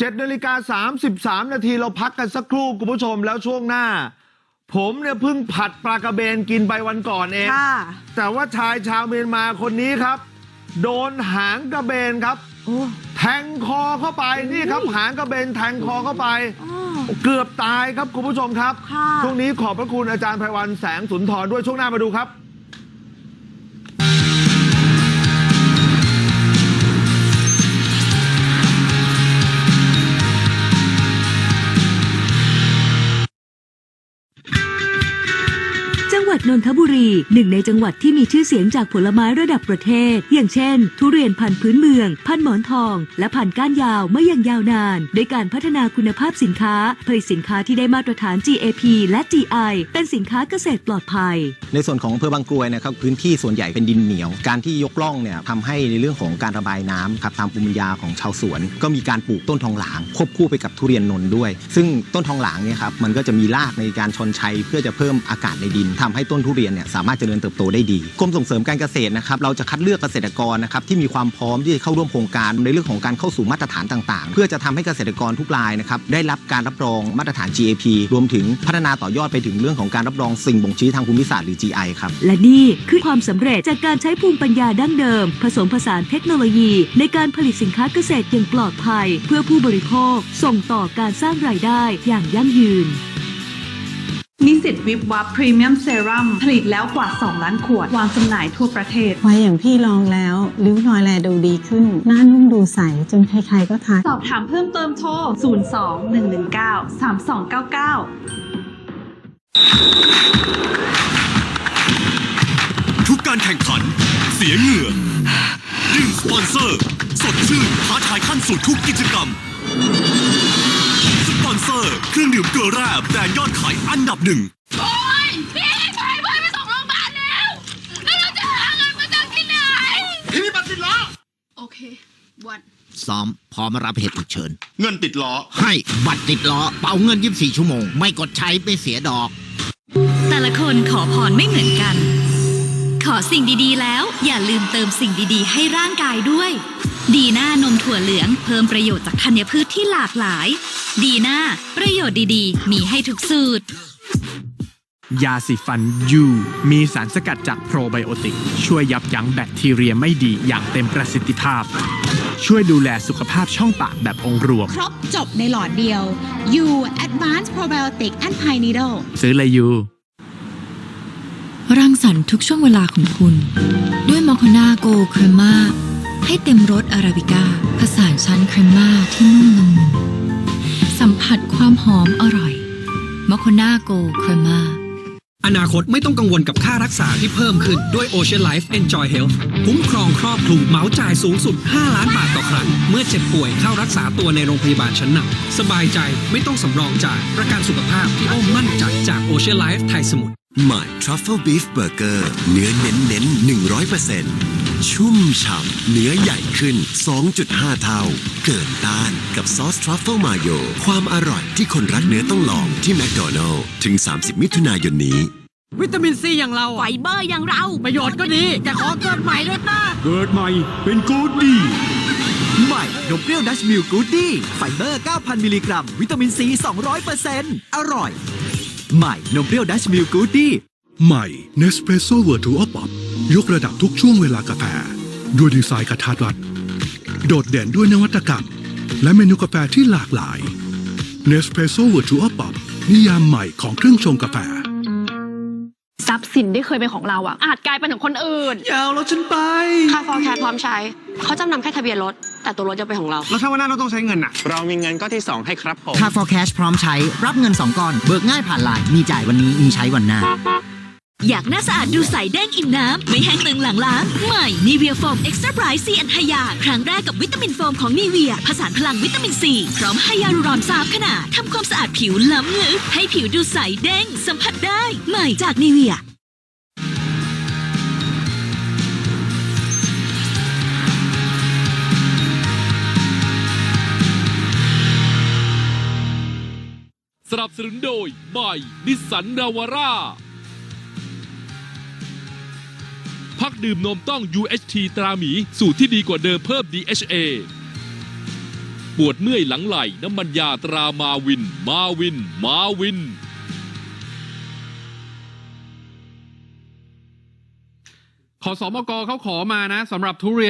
7นาฬิกา33 นาทีเราพักกันสักครู่คุณผู้ชมแล้วช่วงหน้า ผมเนี่ยเพิ่งผัดปลากระเบนกินไปวันก่อนเอง ค่ะ แต่ว่าชายชาวเมียนมาคนนี้ครับ โดนหางกระเบนครับ โอ้แทงคอเข้าไปนี่ครับ หางกระเบนแทงคอเข้าไป อ้อ เกือบตายครับคุณผู้ชมครับ ค่ะ ช่วงนี้ขอบพระคุณอาจารย์ไพวันแสงสุนทรด้วยช่วงหน้ามาดูครับ วัดนนทบุรี หนึ่งในจังหวัดที่มีชื่อเสียงจากผลไม้ระดับประเทศ อย่างเช่น ทุเรียนพันธุ์พื้นเมือง พันธุ์หมอนทอง และพันธุ์ก้านยาวมาอย่างยาวนานโดยการพัฒนาคุณภาพสินค้า ผลิตสินค้าที่ได้มาตรฐาน GAP และ GI เป็นสินค้าเกษตรปลอดภัย ในส่วนของอำเภอบางกรวยนะครับพื้นที่ส่วนใหญ่เป็นดินเหนียว การที่ยกล่องเนี่ยทำให้ในเรื่องของการระบายน้ำครับตามภูมิปัญญาของชาวสวน ก็มีการปลูกต้นทองหลาง ควบคู่ไปกับทุเรียนนนท์ด้วย ซึ่งต้นทองหลางเนี่ยครับมันก็จะมีรากในการชนชัยเพื่อจะเพิ่มอากาศในดินทำให้ต้นทุเรียนเนี่ยสามารถเจริญเติบโตได้ดีกรมส่งเสริมการเกษตรนะครับเราจะคัดเลือกเกษตรกรนะครับที่มีความพร้อมที่จะเข้าร่วมโครงการในเรื่องของการเข้าสู่มาตรฐานต่างๆ เพื่อจะทำให้เกษตรกรทุกรายนะครับได้รับการรับรองมาตรฐาน GAP รวมถึงพัฒนาต่อยอดไปถึงเรื่องของการรับรองสิ่งบ่งชี้ทางภูมิศาสตร์หรือ GI ครับและนี่คือความสำเร็จจากการใช้ภูมิปัญญาดั้งเดิม ผสมผสานเทคโนโลยี ในการผลิตสินค้าเกษตรอย่างปลอดภัย เพื่อผู้บริโภค ส่งต่อการสร้างรายได้อย่างยั่งยืน นิสิตวิบวับพรีเมียมเซรั่มผลิตแล้วกว่า 2 ล้านขวด วางจำหน่ายทั่วประเทศ ไว้อย่างพี่ลองแล้วริ้วรอยแลดูดีขึ้น หน้านุ่มดูใส จนใครๆก็ทักสอบถามเพิ่มเติมโทร 02 119 3299 ทุกการแข่งขัน เสียเหงื่อดื่มสปอนเซอร์ สดชื่นท้าทายขั้นสุดทุกกิจกรรมสป อนเซอร์ เครื่องดื่มเกลือแร่แบรนด์ยอดขายอันดับหนึ่ง โอ๊ยพี่พาเพื่อนไปส่งโรงพยาบาลแล้ว แล้วเราจะหาเงินมาจากที่ไหน พี่บัตรติดล้อ โอเค วัน ซ้อมพร้อมรับเหตุฉุกเฉิน เงินติดล้อ ให้บัตรติดล้อ เป่าเงิน 24 ชั่วโมง ไม่กดใช้ไม่เสียดอก แต่ละคนขอพรไม่เหมือนกัน ขอสิ่งดีๆแล้ว อย่าลืมเติมสิ่งดีๆ ให้ร่างกายด้วย ดีน่านมถั่วเหลืองเพิ่มประโยชน์จากธัญพืชที่หลากหลาย ดีน่าประโยชน์ดีๆ มีให้ทุกสูตร ยาสีฟันยูมีสารสกัดจากโปรไบโอติก ช่วยยับยั้งแบคทีเรียไม่ดีอย่างเต็มประสิทธิภาพ ช่วยดูแลสุขภาพช่องปากแบบองค์รวม ครบจบในหลอดเดียว U Advanced Probiotic and Pine Needle ซื้อเลยยูรังสรรค์ทุกช่วงเวลาของคุณ ด้วยมอคนาโกครมาให้เต็มรสอาราบิก้าผสานชั้นครมาที่นุ่มละมุน สัมผัสความหอมอร่อยมอคนาโกครมาอนาคตไม่ต้องกังวลกับค่ารักษาที่เพิ่มขึ้นด้วย Ocean Life Enjoy Health คุ้มครองครอบคลุมเหมาจ่ายสูงสุด 5 ล้านบาทต่อครั้ง เมื่อเจ็บป่วยเข้ารักษาตัวในโรงพยาบาลชั้นนำสบายใจไม่ต้องสำรองจ่ายประกันสุขภาพที่อ้อมมั่นใจจาก Ocean Life ไทยสมุทรใหม่ Truffle Beef Burger เนื้อเน้นเน้น100%ชุ่มฉ่ำเนื้อใหญ่ขึ้น 2.5 เท่า เกินต้าน กับซอสทรัฟเฟิลมาโยความอร่อยที่คนรักเนื้อต้องลองที่แมคโดนัลล์ถึง 30 มิถุนายนนี้ วิตามินซีอย่างเราไฟเบอร์อย่างเรา ประโยชน์ก็ดีแต่ขอเกินใหม่ด้วยนะเกิดใหม่เป็นกูดดีใหม่นมเปรี้ยวดัชมิลกูดดี้ไฟเบอร์ 9,000 มิลลิกรัม วิตามินซี 200%อร่อย ใหม่นมเปรี้ยวดัชมิลกูดดี้ใหม่ Nespresso Virtual Pop ยกระดับทุกช่วงเวลากาแฟ ด้วยดีไซน์กระทัดรัด โดดเด่นด้วยนวัตกรรม และเมนูกาแฟที่หลากหลาย Nespresso Virtual Pop นิยามใหม่ของเครื่องชงกาแฟ ทรัพย์สินที่เคยเป็นของเราอะอาจกลายเป็นของคนอื่น อย่าเอารถฉันไป ค่าฟอร์แคสพร้อมใช้ เขาจำนำแค่ทะเบียนรถ แต่ตัวรถจะเป็นของเรา แล้วถ้าวันหน้าเราต้องใช้เงินอะ เรามีเงินก้อนที่ 2 ให้ครับผม ค่า for cash พร้อมใช้ รับเงิน 2ก้อน เบิกง่ายผ่านไลน์มีจ่ายวันนี้มีใช้วันหน้า อยากหน้าสะอาดดูใสเด้งอิ่มน้ำ ไม่แห้งตึงหลังล้างใหม่นีเวียโฟมเอ็กซ์ตร้าไบรท์ซีแอนไฮยาครั้งแรกกับวิตามินโฟมของนีเวียผสานพลังวิตามินซีพร้อมไฮยาลูรอนสามขนาดทำความสะอาดผิวล้ำลึก ให้ผิวดูใสเด้งสัมผัสได้ใหม่จากนีเวียสนับสนุนโดยใหม่นิสสันนาวาร่า พักดื่มนมต้อง UHT ตราหมี สูตรที่ดีกว่าเดิมเพิ่ม DHA ปวดเมื่อยหลังไหล่น้ำมันยาตรามาวิน มาวิน มาวิน ขอสอมกเขาขอมานะสำหรับทุเรียน